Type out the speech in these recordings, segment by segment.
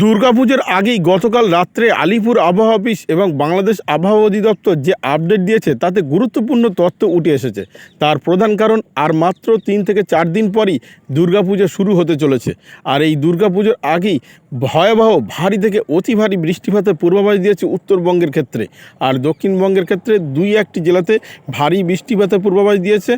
দুর্গাপুজোর আগেই গতকাল রাত্রে আলিপুর আবহাওয়া অফিস এবং বাংলাদেশ আবহাওয়া অধিদপ্তর যে আপডেট দিয়েছে, তাতে গুরুত্বপূর্ণ তথ্য উঠে এসেছে। তার প্রধান কারণ, আর মাত্র তিন থেকে চার দিন পরই দুর্গাপুজো শুরু হতে চলেছে। আর এই দুর্গাপুজোর আগেই ভয়াবহ, ভারী থেকে অতি ভারী বৃষ্টিপাতের পূর্বাভাস দিয়েছে উত্তরবঙ্গের ক্ষেত্রে। আর দক্ষিণবঙ্গের ক্ষেত্রে দুই একটি জেলাতে ভারী বৃষ্টিপাতের পূর্বাভাস দিয়েছে।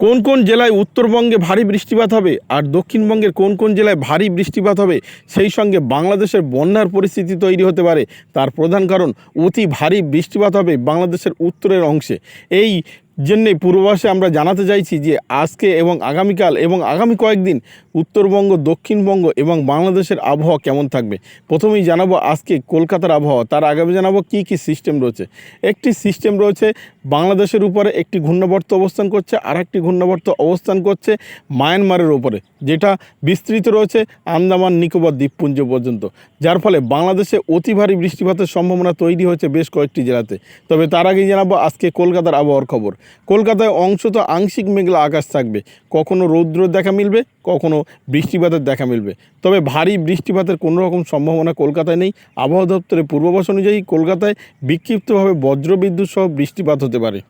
কোন কোন জেলায় উত্তরবঙ্গে ভারী বৃষ্টিপাত হবে আর দক্ষিণবঙ্গের কোন কোন জেলায় ভারী বৃষ্টিপাত হবে সেই সঙ্গে বাংলাদেশের বন্যার পরিস্থিতি তৈরি হতে পারে। তার প্রধান কারণ অতি ভারী বৃষ্টিপাত হবে বাংলাদেশের উত্তরের অংশে। এই জন্যে পূর্বাভাসে আমরা জানাতে চাইছি যে আজকে এবং আগামীকাল এবং আগামী কয়েকদিন উত্তরবঙ্গ, দক্ষিণবঙ্গ এবং বাংলাদেশের আবহাওয়া কেমন থাকবে? প্রথমেই জানাব আজকে কলকাতার আবহাওয়া। তার আগামী জানাব কি কি সিস্টেম রয়েছে। একটি সিস্টেম রয়েছে, বাংলাদেশের উপরে একটি ঘূর্ণবর্ত অবস্থান করছে আর একটি ঘূর্ণবর্ত অবস্থান করছে মায়ানমারের উপরে, যেটা বিস্তৃত রয়েছে আন্দামান, নিকোবর, দ্বীপপুঞ্জ পর্যন্ত। যার ফলে বাংলাদেশে অতি ভারী বৃষ্টিপাতের সম্ভাবনা তৈরি হয়েছে বেশ কয়েকটি জেলাতে। তবে তার আগেই জানাব আজকে কলকাতার আবহাওয়ার খবর। কলকাতায় অংশ তো আংশিক মেঘলা আকাশ থাকবে। কখনো রৌদ্র দেখা মিলবে, কখনো বৃষ্টিপাতের দেখা মিলবে। তবে ভারী বৃষ্টিপাতের কোনো রকম সম্ভাবনা কলকাতায় নেই। আবহাওয়া দপ্তরের পূর্বাভাস অনুযায়ী কলকাতায় বিক্ষিপ্তভাবে বজ্রবিদ্যুৎ সহ বৃষ্টিপাত হতে পারে।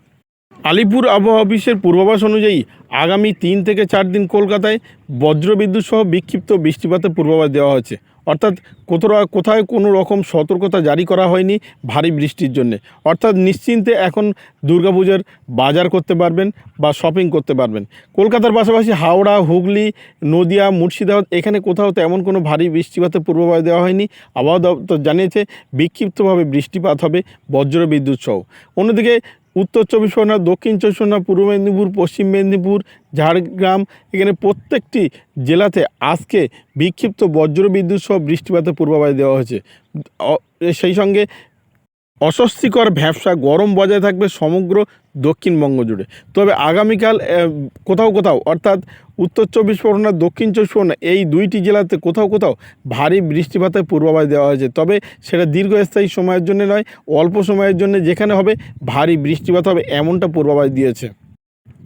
আলিপুর আবহাওয়া অফিসের পূর্বাভাস অনুযায়ী আগামী তিন থেকে চার দিন কলকাতায় বজ্রবিদ্যুৎ সহ বিক্ষিপ্ত বৃষ্টিপাতের পূর্বাভাস দেওয়া হয়েছে। অর্থাৎ কোথাও কোথায় কোনো রকম সতর্কতা জারি করা হয়নি ভারী বৃষ্টির জন্যে। অর্থাৎ নিশ্চিন্তে এখন দুর্গাপুজোর বাজার করতে পারবেন বা শপিং করতে পারবেন। কলকাতার পাশাপাশি হাওড়া, হুগলি, নদিয়া, মুর্শিদাবাদ এখানে কোথাও তেমন কোনো ভারী বৃষ্টিপাতের পূর্বাভাস দেওয়া হয়নি। আবহাওয়া দপ্তর জানিয়েছে, বিক্ষিপ্তভাবে বৃষ্টিপাত হবে বজ্রবিদ্যুৎ সহ। অন্যদিকে উত্তর চব্বিশ পরগনা দক্ষিণ চব্বিশ পরগনা পূর্ব মেদিনীপুর, পশ্চিম মেদিনীপুর, ঝাড়গ্রাম, এখানে প্রত্যেকটি জেলাতে আজকে বিক্ষিপ্ত বজ্রবিদ্যুৎ সহ বৃষ্টিপাতের পূর্বাভাস দেওয়া হয়েছে। সেই সঙ্গে অস্বস্তিকর ভ্যাবসা গরম বজায় থাকবে সমগ্র দক্ষিণবঙ্গ জুড়ে। তবে আগামীকাল কোথাও কোথাও, অর্থাৎ উত্তর চব্বিশ পরগনা, দক্ষিণ চব্বিশ পরগনা, এই দুইটি জেলাতে কোথাও কোথাও ভারী বৃষ্টিপাতের পূর্বাভাস দেওয়া হয়েছে। তবে সেটা দীর্ঘস্থায়ী সময়ের জন্য নয়, অল্প সময়ের জন্য যেখানে হবে ভারী বৃষ্টিপাত হবে এমনটা পূর্বাভাস দিয়েছে।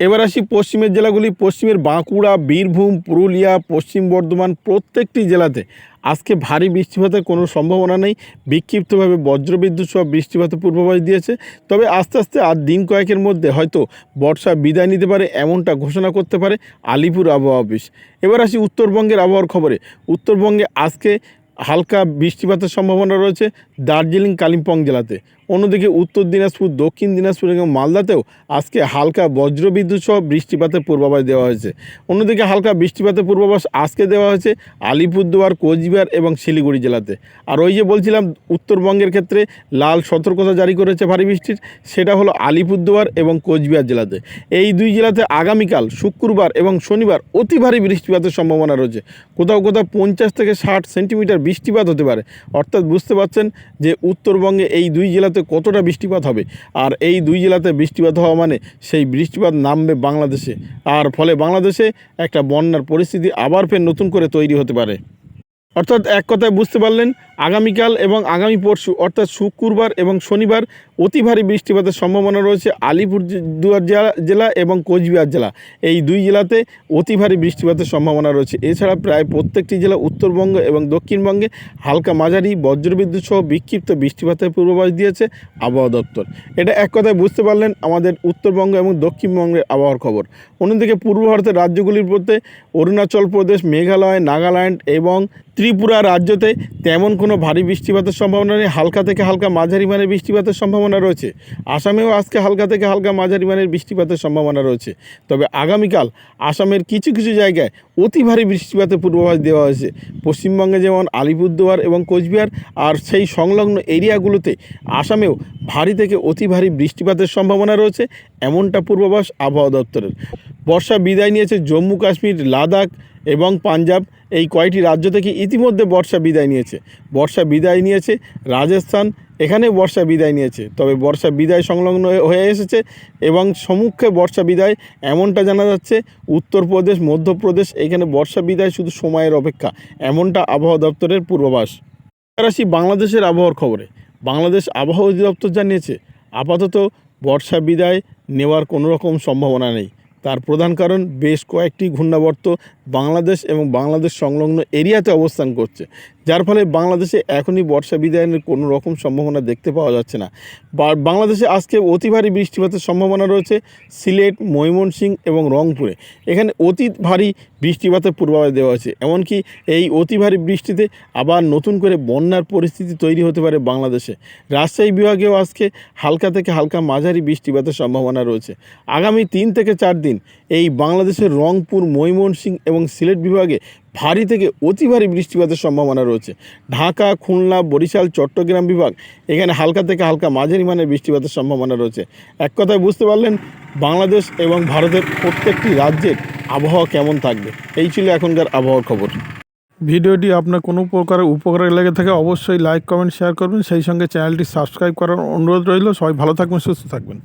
এবার আসি পশ্চিমের জেলাগুলি। পশ্চিমের বাঁকুড়া, বীরভূম, পুরুলিয়া, পশ্চিম বর্ধমান প্রত্যেকটি জেলাতে আজকে ভারী বৃষ্টিপাতের কোনো সম্ভাবনা নেই। বিক্ষিপ্তভাবে বজ্রবিদ্যুৎ সহ বৃষ্টিপাতের পূর্বাভাস দিয়েছে। তবে আস্তে আস্তে আর দিন কয়েকের মধ্যে হয়তো বর্ষা বিদায় নিতে পারে এমনটা ঘোষণা করতে পারে আলিপুর আবহাওয়া অফিস। এবার আসি উত্তরবঙ্গের আবহাওয়ার খবরে। উত্তরবঙ্গে আজকে হালকা বৃষ্টিপাতের সম্ভাবনা রয়েছে। দার্জিলিং, কালিম্পং জেলাতে। অন্যদিকে উত্তর দিনাজপুর, দক্ষিণ দিনাজপুর এবং মালদাতেও আজকে হালকা বজ্রবিদ্যুৎ সহ বৃষ্টিপাতের পূর্বাভাস দেওয়া হয়েছে। অন্যদিকে হালকা বৃষ্টিপাতের পূর্বাভাস আজকে দেওয়া হয়েছে আলিপুরদুয়ার, কোচবিহার এবং শিলিগুড়ি জেলাতে। আর ওই যে বলছিলাম, উত্তরবঙ্গের ক্ষেত্রে লাল সতর্কতা জারি করেছে ভারী বৃষ্টির, সেটা হলো আলিপুরদুয়ার এবং কোচবিহার জেলাতে। এই দুই জেলাতে আগামীকাল শুক্রবার এবং শনিবার অতি ভারী বৃষ্টিপাতের সম্ভাবনা রয়েছে। কোথাও কোথাও পঞ্চাশ থেকে ষাট সেন্টিমিটার বৃষ্টিপাত হতে পারে। অর্থাৎ বুঝতে পারছেন যে উত্তরবঙ্গে এই দুই জেলাতে কতটা বৃষ্টিপাত হবে? আর এই দুই জেলাতে বৃষ্টিপাত হওয়া মানে সেই বৃষ্টিপাত নামবে বাংলাদেশে। আর ফলে বাংলাদেশে একটা বন্যার পরিস্থিতি আবার ফের নতুন করে তৈরি হতে পারে। অর্থাৎ এক কথায় বুঝতে পারলেন, আগামীকাল এবং আগামী পরশু, অর্থাৎ শুক্রবার এবং শনিবার অতি ভারী বৃষ্টিপাতের সম্ভাবনা রয়েছে আলিপুরদুয়ার জেলা জেলা এবং কোচবিহার জেলা। এই দুই জেলাতে অতি ভারী বৃষ্টিপাতের সম্ভাবনা রয়েছে। এছাড়া প্রায় প্রত্যেকটি জেলা উত্তরবঙ্গ এবং দক্ষিণবঙ্গে হালকা মাঝারি বজ্রবিদ্যুৎ সহ বিক্ষিপ্ত বৃষ্টিপাতের পূর্বাভাস দিয়েছে আবহাওয়া দপ্তর। এটা এক কথায় বুঝতে পারলেন আমাদের উত্তরবঙ্গ এবং দক্ষিণবঙ্গের আবহাওয়ার খবর। অন্যদিকে পূর্ব ভারতের রাজ্যগুলির মধ্যে অরুণাচল প্রদেশ, মেঘালয়, নাগাল্যান্ড এবং ত্রিপুরা রাজ্যতে তেমন কোনো ভারী বৃষ্টিপাতের সম্ভাবনা নেই। হালকা থেকে হালকা মাঝারি মানের বৃষ্টিপাতের সম্ভাবনা রয়েছে। আসামেও আজকে হালকা থেকে হালকা মাঝারি মানের বৃষ্টিপাতের সম্ভাবনা রয়েছে। তবে আগামীকাল আসামের কিছু কিছু জায়গায় অতি ভারী বৃষ্টিপাতের পূর্বাভাস দেওয়া হয়েছে। পশ্চিমবঙ্গে যেমন আলিপুরদুয়ার এবং কোচবিহার আর সেই সংলগ্ন এরিয়াগুলোতে আসামেও ভারী থেকে অতি ভারী বৃষ্টিপাতের সম্ভাবনা রয়েছে, এমনটা পূর্বাভাস আবহাওয়া দপ্তরের। বর্ষা বিদায় নিয়েছে জম্মু কাশ্মীর, লাদাখ এবং পাঞ্জাব। এই কয়টি রাজ্য থেকে ইতিমধ্যে বর্ষা বিদায় নিয়েছে। বর্ষা বিদায় নিয়েছে রাজস্থান এখানে বর্ষা বিদায় নিয়েছে। তবে বর্ষা বিদায় সংলগ্ন হয়ে- এসেছে এবং সম্মুখে বর্ষা বিদায় এমনটা জানা যাচ্ছে, উত্তরপ্রদেশ, মধ্যপ্রদেশ, এখানে বর্ষা বিদায় শুধু সময়ের অপেক্ষা, এমনটা আবহাওয়া দপ্তরের পূর্বাভাস। আসি বাংলাদেশের আবহাওয়ার খবরে, বাংলাদেশ আবহাওয়া অধিদপ্তর জানিয়েছে, আপাতত বর্ষা বিদায় নেওয়ার কোনো রকম সম্ভাবনা নেই। তার প্রধান কারণ, বেশ কয়েকটি ঘূর্ণাবর্ত বাংলাদেশ এবং বাংলাদেশ সংলগ্ন এরিয়াতে অবস্থান করছে। যার ফলে বাংলাদেশে এখনই বর্ষা বিদায়ের কোনো রকম সম্ভাবনা দেখতে পাওয়া যাচ্ছে না। বাংলাদেশে আজকে অতি ভারী বৃষ্টিপাতের সম্ভাবনা রয়েছে সিলেট, ময়মনসিংহ এবং রংপুরে। এখানে অতি ভারী বৃষ্টিপাতের পূর্বাভাস দেওয়া হয়েছে। এমনকি এই অতি ভারী বৃষ্টিতে আবার নতুন করে বন্যার পরিস্থিতি তৈরি হতে পারে বাংলাদেশে। রাজশাহী বিভাগেও আজকে হালকা থেকে হালকা মাঝারি বৃষ্টিপাতের সম্ভাবনা রয়েছে। আগামী তিন থেকে চার দিন এই বাংলাদেশের রংপুর, ময়মনসিংহ এবং সিলেট বিভাগে ভারী থেকে অতি ভারী বৃষ্টিপাতের সম্ভাবনা রয়েছে। ঢাকা, খুলনা, বরিশাল, চট্টগ্রাম বিভাগ এখানে হালকা থেকে হালকা মাঝারি মানের বৃষ্টিপাতের সম্ভাবনা রয়েছে। এক কথায় বুঝতে পারলেন, বাংলাদেশ এবং ভারতের প্রত্যেকটি রাজ্যের আবহাওয়া কেমন থাকবে। এই ছিল এখনকার আবহাওয়ার খবর। ভিডিওটি আপনার কোনো প্রকারের উপকারে লেগে থাকে অবশ্যই লাইক, কমেন্ট, শেয়ার করবেন। সেই সঙ্গে চ্যানেলটি সাবস্ক্রাইব করার অনুরোধ রইল। সবাই ভালো থাকবেন, সুস্থ থাকবেন।